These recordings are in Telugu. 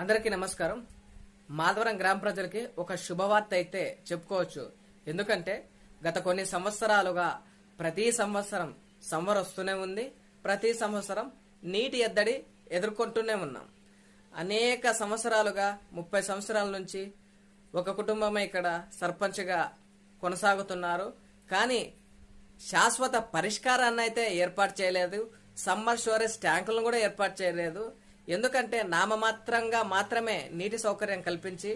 అందరికీ నమస్కారం. మాధవరం గ్రామ ప్రజలకి ఒక శుభవార్త అయితే చెప్పుకోవచ్చు. ఎందుకంటే గత కొన్ని సంవత్సరాలుగా ప్రతి సంవత్సరం సమ్మర్ వస్తూనే ఉంది. ప్రతి సంవత్సరం నీటి ఎద్దడి ఎదుర్కొంటూనే ఉన్నాం. అనేక సంవత్సరాలుగా ముప్పై సంవత్సరాల నుంచి ఒక కుటుంబమే ఇక్కడ సర్పంచ్గా కొనసాగుతున్నారు. కానీ శాశ్వత పరిష్కారాన్ని అయితే ఏర్పాటు చేయలేదు. సమ్మర్ స్టోరేజ్ ట్యాంకులను కూడా ఏర్పాటు చేయలేదు. ఎందుకంటే నామమాత్రంగా మాత్రమే నీటి సౌకర్యం కల్పించి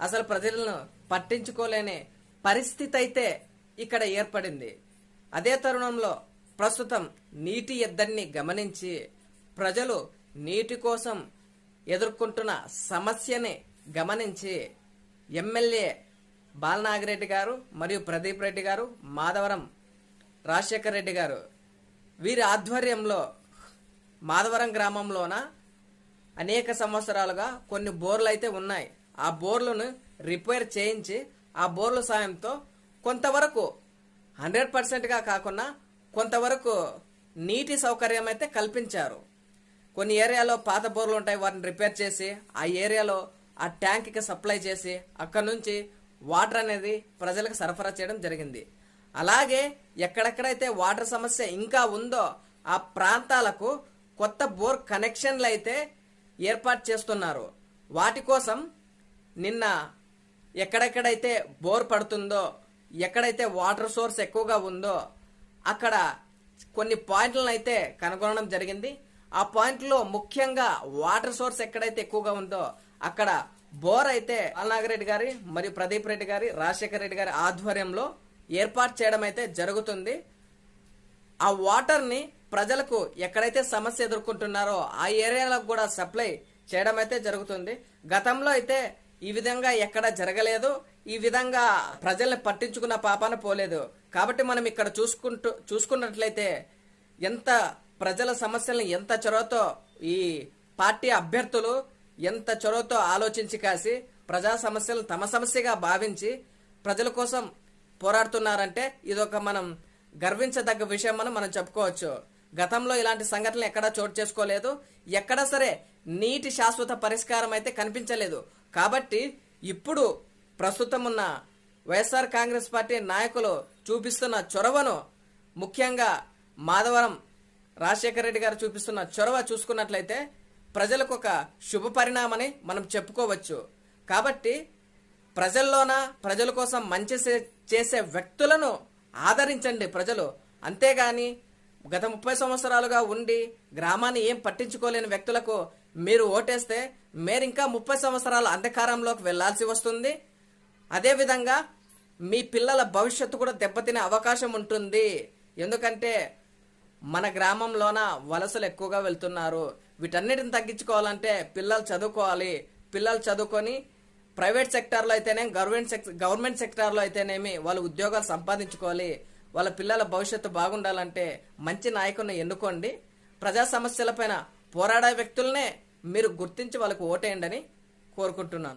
అసలు ప్రజలను పట్టించుకోలేని పరిస్థితి అయితే ఇక్కడ ఏర్పడింది. అదే తరుణంలో ప్రస్తుతం నీటి ఎద్దడిని గమనించి ప్రజలు నీటి కోసం ఎదుర్కొంటున్న సమస్యని గమనించి ఎమ్మెల్యే బాలనాగిరెడ్డి గారు మరియు ప్రదీప్ రెడ్డి గారు మాధవరం రాజశేఖర రెడ్డి గారు వీరి ఆధ్వర్యంలో మాధవరం గ్రామంలోన అనేక సంవత్సరాలుగా కొన్ని బోర్లు అయితే ఉన్నాయి. ఆ బోర్లను రిపేర్ చేయించి ఆ బోర్ల సాయంతో కొంతవరకు హండ్రెడ్ పర్సెంట్గా కాకుండా కొంతవరకు నీటి సౌకర్యం అయితే కల్పించారు. కొన్ని ఏరియాలో పాత బోర్లు ఉంటాయి వాటిని రిపేర్ చేసి ఆ ఏరియాలో ఆ ట్యాంక్కి సప్లై చేసి అక్కడ నుంచి వాటర్ అనేది ప్రజలకు సరఫరా చేయడం జరిగింది. అలాగే ఎక్కడెక్కడైతే వాటర్ సమస్య ఇంకా ఉందో ఆ ప్రాంతాలకు కొత్త బోర్ కనెక్షన్లు అయితే ఏర్పాటు చేస్తున్నారు. వాటి కోసం నిన్న ఎక్కడెక్కడైతే బోర్ పడుతుందో ఎక్కడైతే వాటర్ సోర్స్ ఎక్కువగా ఉందో అక్కడ కొన్ని పాయింట్లను అయితే కనుగొనడం జరిగింది. ఆ పాయింట్లో ముఖ్యంగా వాటర్ సోర్స్ ఎక్కడైతే ఎక్కువగా ఉందో అక్కడ బోర్ అయితే అల్నాగరెడ్డి గారి మరియు ప్రదీప్ రెడ్డి గారి రాజశేఖర రెడ్డి గారి ఆధ్వర్యంలో ఏర్పాటు చేయడం అయితే జరుగుతుంది. ఆ వాటర్ని ప్రజలకు ఎక్కడైతే సమస్య ఎదుర్కొంటున్నారో ఆ ఏరియాలకు కూడా సప్లై చేయడం అయితే జరుగుతుంది. గతంలో అయితే ఈ విధంగా ఎక్కడ జరగలేదు. ఈ విధంగా ప్రజల్ని పట్టించుకున్న పాపాన పోలేదు. కాబట్టి మనం ఇక్కడ చూసుకుంటూ చూసుకున్నట్లయితే ఎంత ప్రజల సమస్యలను ఎంత చొరవతో ఈ పార్టీ అభ్యర్థులు ఎంత చొరవతో ఆలోచించి కాసి ప్రజా సమస్యలను తమ సమస్యగా భావించి ప్రజల కోసం పోరాడుతున్నారంటే ఇదొక మనం గర్వించదగ్గ విషయం మనం మనం చెప్పుకోవచ్చు. గతంలో ఇలాంటి సంఘటనలు ఎక్కడా చోటు చేసుకోలేదు. ఎక్కడా సరే నీటి శాశ్వత పరిష్కారం అయితే కనిపించలేదు. కాబట్టి ఇప్పుడు ప్రస్తుతం ఉన్న వైఎస్ఆర్ కాంగ్రెస్ పార్టీ నాయకులు చూపిస్తున్న చొరవను ముఖ్యంగా మాధవరం రాజశేఖర రెడ్డి గారు చూపిస్తున్న చొరవ చూసుకున్నట్లయితే ప్రజలకు ఒక శుభ పరిణామని మనం చెప్పుకోవచ్చు. కాబట్టి ప్రజల్లోన ప్రజల కోసం మంచి చేసే వ్యక్తులను ఆదరించండి ప్రజలు. అంతేగాని గత ముప్పై సంవత్సరాలుగా ఉండి గ్రామాన్ని ఏం పట్టించుకోలేని వ్యక్తులకు మీరు ఓటేస్తే మీరు ఇంకా ముప్పై సంవత్సరాల అంధకారంలోకి వెళ్ళాల్సి వస్తుంది. అదేవిధంగా మీ పిల్లల భవిష్యత్తు కూడా దెబ్బతినే అవకాశం ఉంటుంది. ఎందుకంటే మన గ్రామంలోన వలసలు ఎక్కువగా వెళ్తున్నారు. వీటన్నిటిని తగ్గించుకోవాలంటే పిల్లలు చదువుకోవాలి. పిల్లలు చదువుకొని ప్రైవేట్ సెక్టార్లో అయితేనే గవర్నమెంట్ సెక్ గవర్నమెంట్ సెక్టార్లో అయితేనేమి వాళ్ళు ఉద్యోగాలు సంపాదించుకోవాలి. వాళ్ళ పిల్లల భవిష్యత్తు బాగుండాలంటే మంచి నాయకుడిని ఎన్నుకోండి. ప్రజా సమస్యలపైన పోరాడే వ్యక్తులనే మీరు గుర్తించి వాళ్ళకు ఓటేయండి అని కోరుకుంటున్నాను.